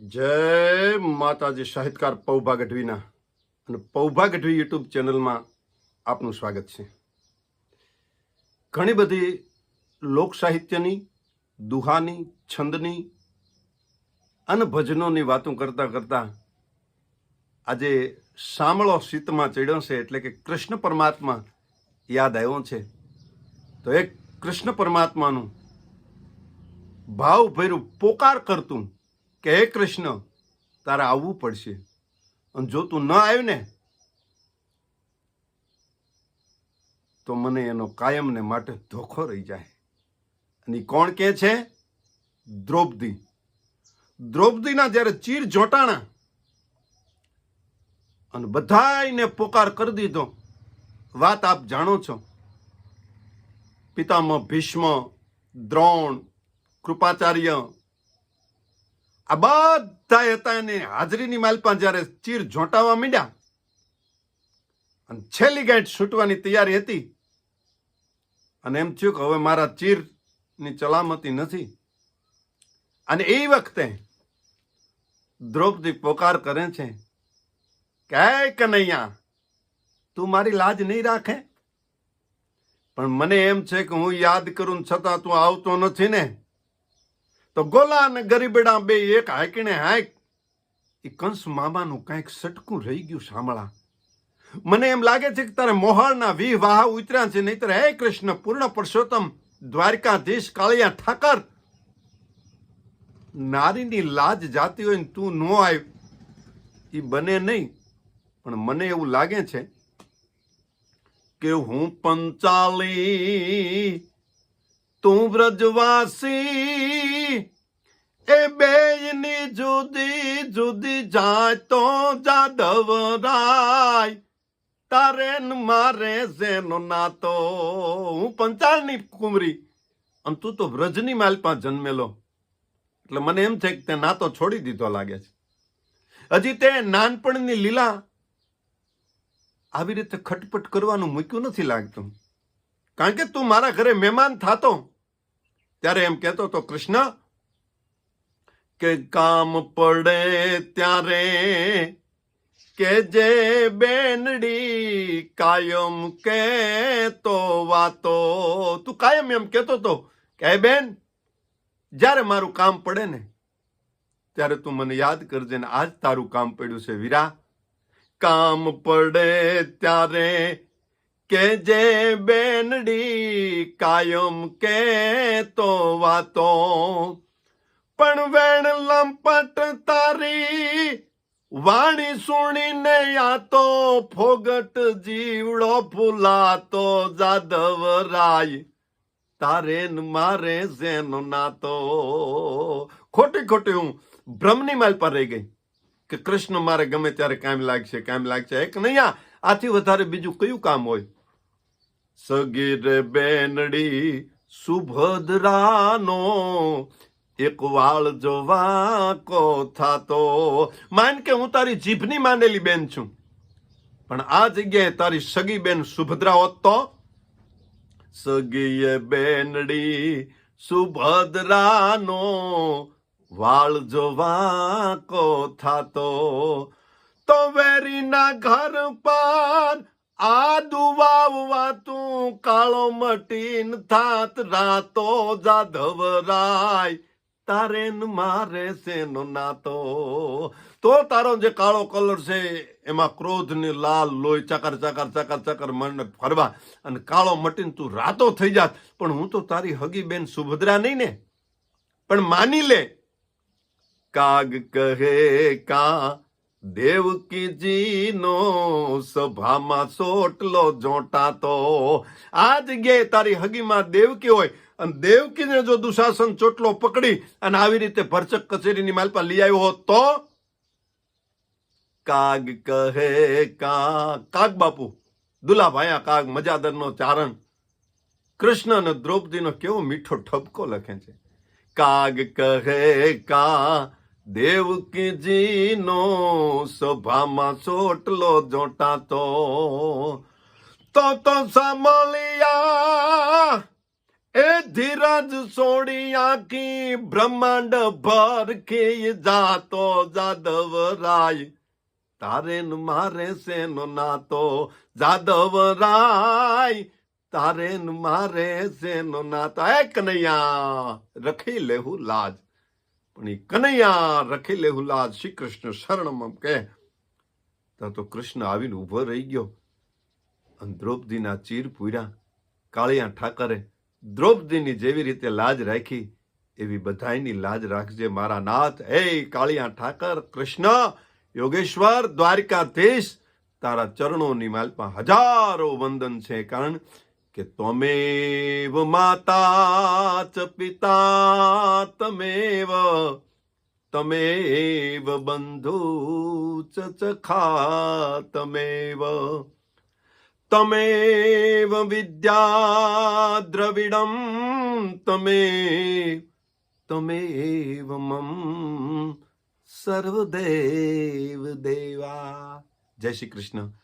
જય માતાજી, સાહિત્યકાર પૌભા ગઢવીના અને પૌભા ગઢવી યુટ્યુબ ચેનલમાં આપનું સ્વાગત છે. ઘણી બધી લોક સાહિત્યની, દુહાની, છંદની અને ભજનોની વાતો કરતા કરતા આજે સાંભળો શીતમાં ચડ્યો છે એટલે કે કૃષ્ણ પરમાત્મા યાદ આવ્યો છે. તો એક કૃષ્ણ પરમાત્માનું ભાવભર્યું પોકાર કરતું કે હે કૃષ્ણ, તારે આવવું પડશે. અને જો તું ન આવ્યું ને, તો મને એનો કાયમને માટે ધોખો રહી જાય. અને કોણ કે છે? દ્રૌપદી. દ્રૌપદીના જ્યારે ચીર જોટાણા અને બધાને પોકાર કરી દીધો. વાત આપ જાણો છો? પિતામહ ભીષ્મ, દ્રોણ, કૃપાચાર્ય આ બધા હતા એને હાજરીની માલપા જ્યારે ચીર ઝોંટાવા માંડ્યા અને છેલ્લી ગાંઠ છૂટવાની તૈયારી હતી અને એમ થયું કે હવે મારા ચીરની ચલામતી નથી. અને એ વખતે દ્રૌપદી પોકાર કરે છે કે, "હે કનૈયા, તું મારી લાજ નહીં રાખે? પણ મને એમ છે કે હું યાદ કરું છતાં તું આવતો નથી ને. તો ગોલા અને ગરીબડા બે એક હાકીને હાક. એ કંસ મામાનું કાંઈક સટકું રહી ગયું સાંભળા. મને એમ લાગે છે કે તારે મોહાળના વી વાહ ઉતર્યા છે, નહીતર હે કૃષ્ણ, પૂર્ણ પુરુષોત્તમ, દ્વારકાધીશ, કાળિયા ઠાકર. નારીની લાજ જાતી હોય ને તું ન આવ એ બને નહીં, પણ મને એવું લાગે છે કે હું પંચાલી તું વ્રજવાસી, એ બેયની જુદી જુદી જાય તો જાદવ રાય. તારે મારે જેનો નાતો? હું પંચાળની કુમરી અને તું તો વ્રજની માલપા જન્મેલો. એટલે મને એમ છે કે તે નાતો છોડી દીધો લાગે છે. હજી તે નાનપણની લીલા આવી રીતે ખટપટ કરવાનું મૂક્યું નથી લાગતું. કારણ કે તું મારા ઘરે મહેમાન થાતો. ત્યારે એમ કહેતો હતો, કૃષ્ણ, કે કામ પડે ત્યારે કે જે બેનડી કાયમ કે તો વાતો. તું કાયમ એમ કહેતો તો કે બેન, જ્યારે મારું કામ પડે ને, ત્યારે તું મને યાદ કરજે ને આજ તારું કામ પડ્યું છે, વીરા. કામ પડે ત્યારે કે જે બેનડી કાયમ કે તો વાતો. પણ વેણ લંપટ તારી વાણી સુણીને આ તો ફોગટ જીવડો ફૂલાતો જાદવ રાય. તારે મારે જેનો નાતો. ખોટી ખોટી હું ભ્રમની માલ પર રહી ગઈ કે કૃષ્ણ મારે ગમે ત્યારે કામ લાગશે કામ લાગશે. એક નહીં આથી વધારે બીજું કયું કામ હોય? સગીર બેનડી સુભદ્રાનો એક વાળ જોવા કો થાતો. માન કે હું તારી જીભની માંડેલી બેન છું, પણ આ જગ્યાએ તારી સગી બેન સુભદ્રા હોત તો? સગીએ બેનડી સુભદ્રાનો વાળ જોવા કો થાતો. તો વેરીના ઘર પર આ દુવાવવા તું કાળો મટીન થાત, રાતો જાધવ રાય. તારે મારે સેનો નાતો? તો તારો જે કાળો કલર છે, એમાં ક્રોધ ને લાલ લોહી ચકર ચકર ચકર ચકર મન ફરવા અને કાળો મટીન તું રાતો થઈ જાત. પણ હું તો તારી હગી બેન સુભદ્રા નહીં ને. પણ માની લે. કાગ કહે કા દેવકીજી નો સભામાં સોટલો જોટાતો. આ જગ્યાએ તારી હગીમાં દેવકી હોય અને દેવકીને જો દુશાસન ચોટલો પકડી અને આવી રીતે ભરચક કચેરીની માલપા લઈ આવ્યો હોત તો? કાગ કહે કા? કાગ બાપુ દુલા ભાયા કાગ મજાદરનો ચારણ. કૃષ્ણ અને દ્રૌપદીનો કેવો મીઠો ઠપકો લખે છે. કાગ કહે કા? દેવકીજીનો સભામાં ચોટલો જોટાતો. તો તો સાંભળ્યા, એ ધીરજ છોડી આખી બ્રહ્માંડ ભર કે જાતો જાદવ રાય તારે મારે સેનો નાતો? જાદવ રાય તારે મારે સેનો નાતો? એ કનૈયા, રખી લેહું લાજ. પણ એ કનૈયા રખી લે લાજ શ્રી કૃષ્ણ શરણમ કે તો તો કૃષ્ણ આવીને ઊભો રહી ગયો. અને દ્રૌપદીના ચીર પૂર્યા. કાળિયા ઠાકરે દ્રૌપદીની જેવી રીતે લાજ રાખી, એવી બધાયની લાજ રાખજે મારા નાથ. હે કાળિયા ઠાકર, કૃષ્ણ, યોગેશ્વર, દ્વારકાધીશ, તારા ચરણોની માલપા હજારો વંદન છે. કારણ કે ત્વમેવ માતા ચ પિતા તમેવ તમેવ બંધુ ચ ચખા તમેવ. તમેવ વિદ્યા દ્રવિડમ તમે, તમેવ મમ સર્વદેવ દેવા. જય શ્રી કૃષ્ણ.